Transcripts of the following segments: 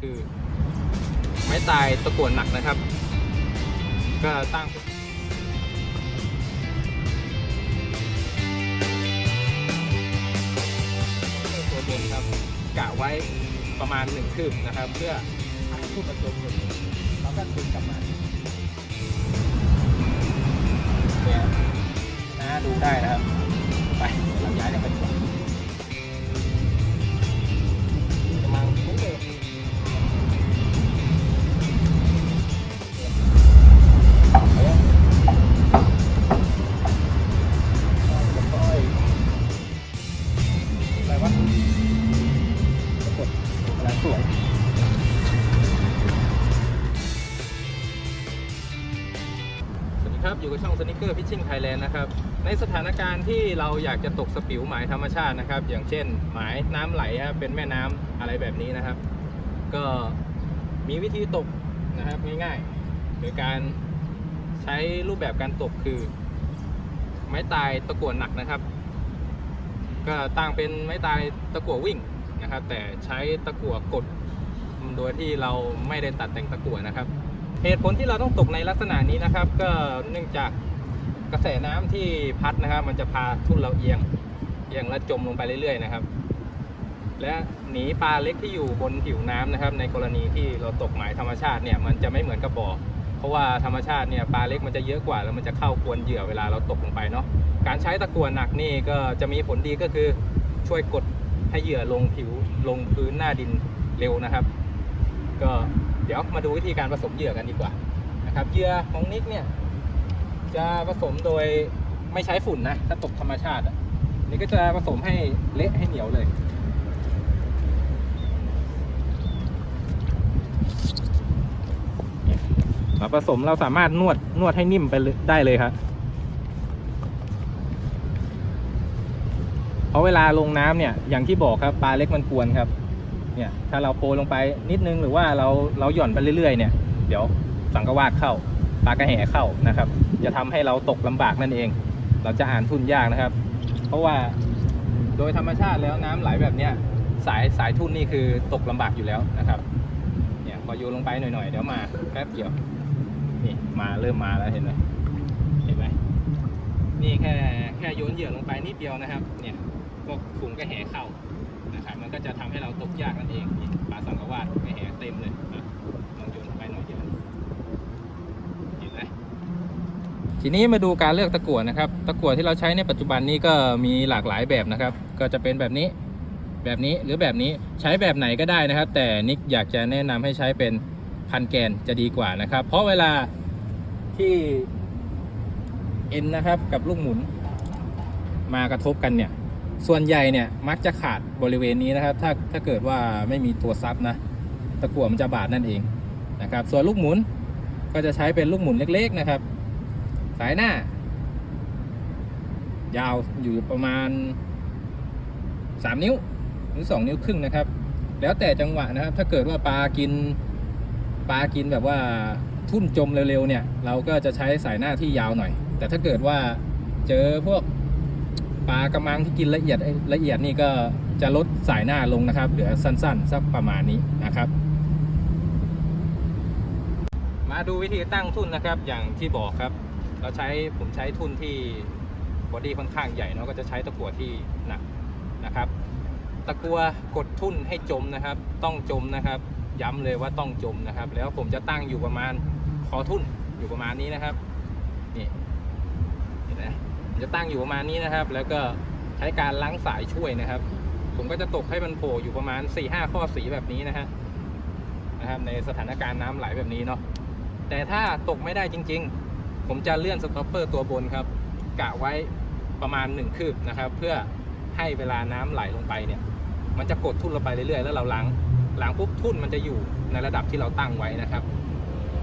คือ ไม้ตายตะกั่วหนักนะครับ ก็ตั้งตัวบนครับกะไว้ประมาณหนึ่งคืบนะครับ เพื่อให้ผู้ประสบผลเขาก็คืนกลับมา วยสวัสดีครับ อยู่กับช่องสนิเกอร์พิชชิ่งไทยแลนด์นะครับ ในสถานการณ์ที่เราอยากจะตกสปิวหมายธรรมชาตินะครับ อย่างเช่น หมายน้ำไหลครับเป็นแม่น้ำอะไรแบบนี้นะครับ ก็มีวิธีตกนะครับง่ายๆโดยการใช้รูปแบบการตกคือ ไม้ตายตะกั่วหนักนะครับ ก็ตั้งเป็นไม้ตายตะกั่ววิ่ง นะครับ แต่ใช้ตะกั่วกดโดยที่เราไม่ได้ตัดแต่งตะกั่วนะครับ เหตุผลที่เราต้องตกในลักษณะนี้นะครับ ก็เนื่องจากกระแสน้ำที่พัดนะครับ มันจะพาทุ่นเราเอียงเอียงและจมลงไปเรื่อยๆนะครับ และหนีปลาเล็กที่อยู่บนผิวน้ำนะครับ ในกรณีที่เราตกหมายธรรมชาติเนี่ยมันจะไม่เหมือนกับบ่อเพราะว่าธรรมชาติเนี่ยปลาเล็กมันจะเยอะกว่า แล้วมันจะเข้ากวนเหยื่อเวลาเราตกลงไปเนาะการใช้ตะกั่วหนักนี่ก็จะมีผลดีก็คือช่วยกด ให้เหยื่อลงผิวลงพื้นหน้าดินเร็วนะครับ ก็เดี๋ยวมาดูวิธีการผสมเหยื่อกันดีกว่านะครับเหยื่อของนิกเนี่ยจะผสมโดยไม่ใช้ฝุ่นนะถ้าตกธรรมชาตินี่ก็จะผสมให้เละให้เหนียวเลยมาผสมเราสามารถนวดนวดให้นิ่มไปได้เลยครับ เพราะเวลาลงน้ำเนี่ยอย่างที่บอกครับปลาเล็กมันกวนครับเนี่ยถ้าเราโปรลงไปนิดนึงหรือว่าเราเราหย่อนไปเรื่อยๆเนี่ยเดี๋ยวสังกวาดเข้าปลากระแหเข้านะครับ จะทำให้เราตกลำบากนั่นเอง เราจะอ่านทุนยากนะครับ เพราะว่าโดยธรรมชาติแล้วน้ำไหลแบบเนี้ยสายสายทุ่นนี่คือตกลำบากอยู่แล้วนะครับเนี่ยพอโยนลงไปหน่อยๆเดี๋ยวมาแป๊บเดียวนี่มาเริ่มมาแล้วเห็นไหมเห็นไหมนี่แค่แค่โยนเหยื่อลงไปนิดเดียวนะครับเนี่ย พวกฝูงกระแหเข้านะครับมันก็จะทำให้เราตกยากนั่นเองปลาสังกะวาดกระแหเต็มเลยอะลองโยนลงไปหน่อยเดียวเห็นไหมทีนี้มาดูการเลือกตะกั่วนะครับ ตะกั่วที่เราใช้ในปัจจุบันนี้ก็มีหลากหลายแบบนะครับ ก็จะเป็นแบบนี้แบบนี้หรือแบบนี้ใช้แบบไหนก็ได้นะครับ แต่นิกอยากจะแนะนำให้ใช้เป็นพันแกนจะดีกว่านะครับ เพราะเวลาที่เอ็นนะครับกับลูกหมุน มากระทบกันเนี่ย ส่วนใหญ่เนี่ยมักจะขาดบริเวณนี้นะครับ ถ้าถ้าเกิดว่าไม่มีตัวซับนะ ตะกั่วมันจะบาดนั่นเองนะครับ ส่วนลูกหมุนก็จะใช้เป็นลูกหมุนเล็ก ๆนะครับ สายหน้า ยาวอยู่ประมาณ 3 นิ้วหรือ 2 นิ้วครึ่งนะครับ แล้วแต่จังหวะนะครับ ถ้าเกิดว่าปลากินปลากินแบบว่าทุ่นจมเร็วๆเนี่ย เราก็จะใช้สายหน้าที่ยาวหน่อย แต่ถ้าเกิดว่าเจอพวก ปลากระมังที่กินละเอียดละเอียดนี่ก็จะลดสายหน้าลงนะครับ เหลือสั้นๆสักประมาณนี้นะครับ มาดูวิธีตั้งทุ่นนะครับ อย่างที่บอกครับ เราใช้ผมใช้ทุ่นที่บอดี้ค่อนข้างใหญ่เนาะก็จะใช้ตะกั่วที่หนักนะครับ ตะกัวกดทุ่นให้จมนะครับ ต้องจมนะครับ ย้ำเลยว่าต้องจมนะครับ แล้วผมจะตั้งอยู่ประมาณคอทุ่นอยู่ประมาณนี้นะครับนี่ จะตั้งอยู่ประมาณนี้นะครับ แล้วก็ใช้การล้างสายช่วยนะครับ ผมก็จะตกให้มันโผล่อยู่ประมาณ4ี่ห้าข้อสีแบบนี้นะฮะนะครับในสถานการณ์น้ำไหลแบบนี้เนาะแต่ถ้าตกไม่ได้จริง ๆ ผมจะเลื่อนสต็อปเปอร์ตัวบนครับกะไว้ประมาณ1คืบนะครับ เพื่อให้เวลาน้ำไหลลงไปเนี่ย มันจะกดทุ่นเราไปเรื่อยๆ แล้วเราล้างล้างปุ๊บทุ่นมันจะอยู่ในระดับที่เราตั้งไว้นะครับ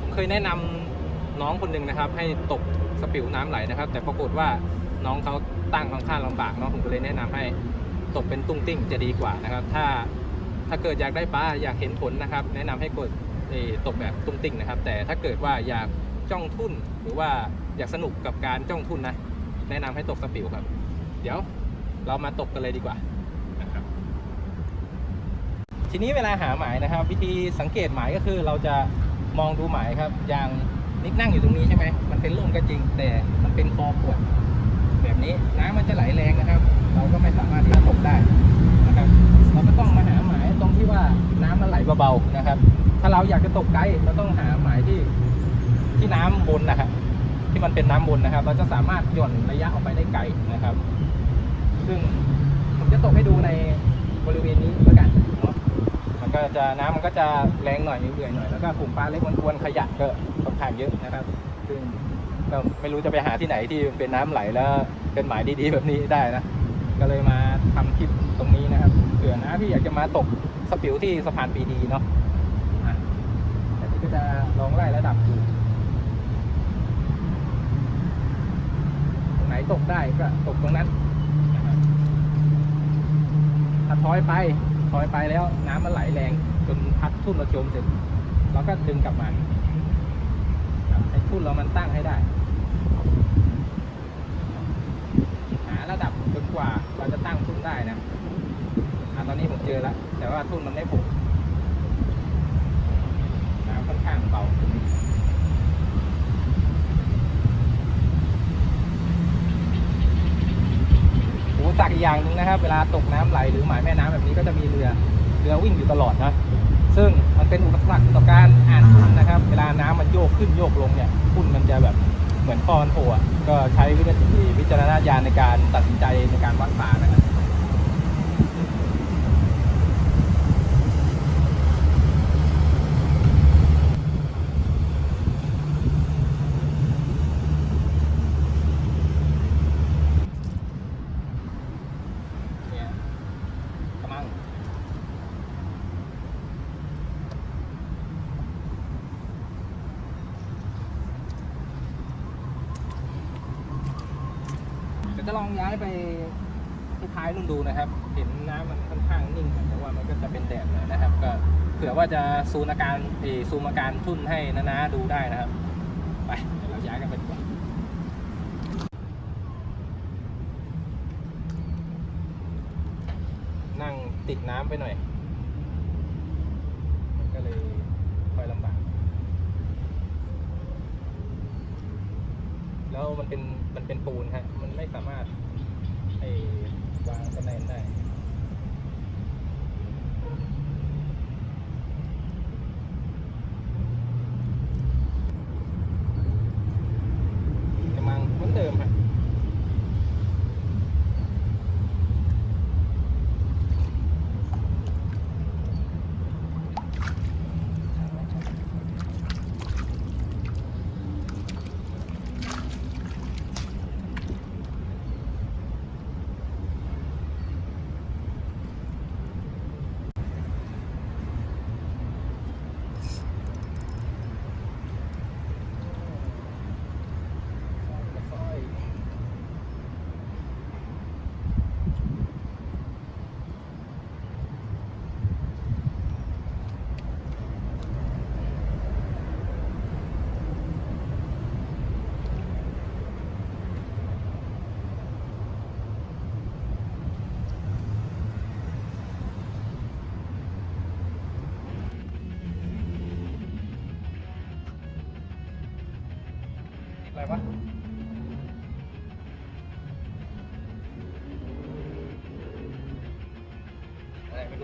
ผมเคยแนะนำน้องคนหนึ่งนะครับ ให้ตกสปิวน้ำไหลนะครับ แต่ปรากฏว่า น้องเขาตั้งค่อนข้างลำบากเนาะผมก็เลยแนะนำให้ตกเป็นตุ้งติ้งจะดีกว่านะครับ ถ้าถ้าเกิดอยากได้ปลาอยากเห็นผลนะครับ แนะนำให้กดเอ่ตกแบบตุ้งติ้งนะครับ แต่ถ้าเกิดว่าอยากจ้องทุ่นหรือว่าอยากสนุกกับการจ้องทุ่นนะแนะนำให้ตกสปิวครับ เดี๋ยวเรามาตกกันเลยดีกว่านะครับทีนี้เวลาหาหมายนะครับ วิธีสังเกตหมายก็คือเราจะมองดูหมายครับ อย่างนิกนั่งอยู่ตรงนี้ใช่ไหมมันเป็นร่มก็จริงแต่มันเป็นคอขวด แบบนี้น้ำมันจะไหลแรงนะครับ เราก็ไม่สามารถที่จะตกได้นะครับ เราก็ต้องมาหาหมายตรงที่ว่าน้ำมันไหลเบาๆนะครับ ถ้าเราอยากจะตกไกลเราต้องหาหมายที่ที่น้ำบนนะครับ ที่มันเป็นน้ำบนนะครับ เราจะสามารถหย่อนระยะออกไปได้ไกลนะครับ ซึ่งผมจะตกให้ดูในบริเวณนี้แล้วกันเนาะมันก็จะน้ำมันก็จะแรงหน่อยเรื่อยๆหน่อยแล้วก็กลุ่มปลาเล็กมันกวนขยะก็ค่อนข้างเยอะนะครับ ซึ่ง ก็ไม่รู้จะไปหาที่ไหนที่เป็นน้ำไหลแล้วเป็นหมายดีๆแบบนี้ได้นะ ก็เลยมาทำคลิปตรงนี้นะครับเผื่อนะที่อยากจะมาตกสปิวที่สะพานปีดีเนาะแต่นี่ก็จะลองไล่ระดับดูตรงไหนตกได้ก็ตกตรงนั้นถ้าถอยไปถอยไปแล้วน้ำมันไหลแรงจนพัดทุ่นเราจมเสร็จเราก็ดึงกลับมาให้ทุ่นเรามันตั้งให้ได้ หา ระดับจนกว่าเราจะตั้งทุ่นได้นะอะตอนนี้ผมเจอแล้ว แต่ว่าทุ่นมันไม่ผูกน้ำค่อนข้างเบาอุปสรรคอีกอย่างหนึ่งนะครับ เวลาตกน้ำไหลหรือหมายแม่น้ำแบบนี้ก็จะมีเรือเรือวิ่งอยู่ตลอดนะซึ่งมันเป็นอุปสรรคต่อการอ่านทุ่นนะครับ เวลาน้ำมันโยกขึ้นโยกลงเนี่ยทุ่นมันจะแบบ เหมือนคอนโผล่ก็ใช้วิจารวิจารณญาณในการตัดสินใจในการวัดป่านะครับ เนี่ยกำลังเดี๋ยวจะลองย้ายไปที่ท้ายนุ่นดูนะครับ เห็นน้ำมันค่อนข้างนิ่งแต่ว่ามันก็จะเป็นแดดหน่อยนะครับ ก็เผื่อว่าจะซูมอาการเออซูมอาการทุ่นให้นะๆดูได้นะครับ ไปเดี๋ยวเราย้ายกันไปดีกว่านั่งติดน้ำไปหน่อย มันก็เลยค่อยลำบาก แล้วมันเป็นมันเป็นปูนฮะมันไม่สามารถไอ้วางสแตนได้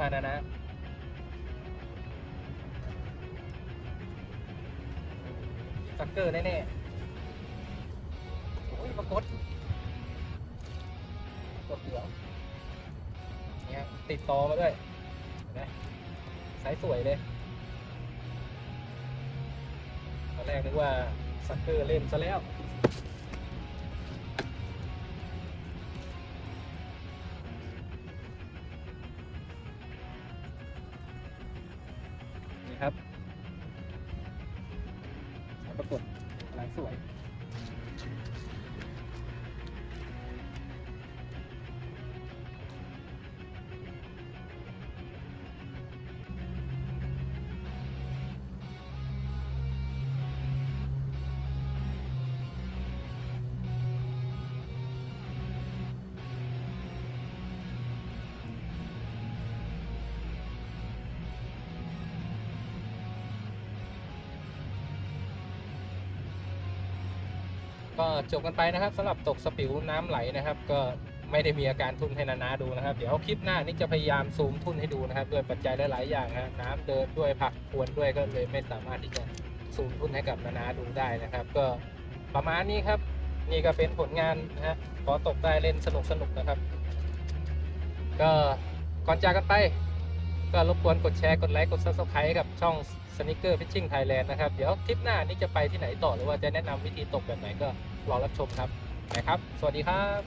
ฮะนะนะสักเกอร์แน่ๆโอ้ยปรากฏกดเหลืองเนี่ยติดต่อมาด้วยนไหมสายสวยเลยตอนแรกนึกว่าสักเกอร์เล่นซะแล้ว ก็จบกันไปนะครับสำหรับตกสปิวน้ำไหลนะครับ ก็ไม่ได้มีอาการทุ่นให้นานาดูนะครับ เดี๋ยวคลิปหน้านี่จะพยายามซูมทุ่นให้ดูนะครับ ด้วยปัจจัยหลายๆอย่างนะน้ำเดินด้วยผักพวนด้วยก็เลยไม่สามารถที่จะซูมทุ่นให้กับนานาดูได้นะครับ ก็ประมาณนี้ครับ นี่ก็เป็นผลงานนะฮะขอตกได้เล่นสนุกสนุกนะครับ ก็ก่อนจากกันไป ก็รบกวนกดแชร์กดไลค์กด subscribe กับช่อง Sneaker Fishing Thailand นะครับ เดี๋ยวคลิปหน้านี่จะไปที่ไหนต่อหรือว่าจะแนะนำวิธีตกแบบไหนก็ รอรับชมครับนะครับ สวัสดีครับ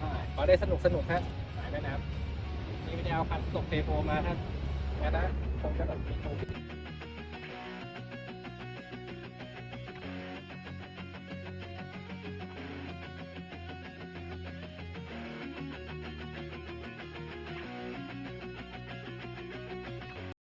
อ่าขอได้สนุกสนุกฮะสายแม่น้ำนี่ไม่ได้เอาคันตกเทโพมาครับงั้นนะผมจะแบบมีโชว์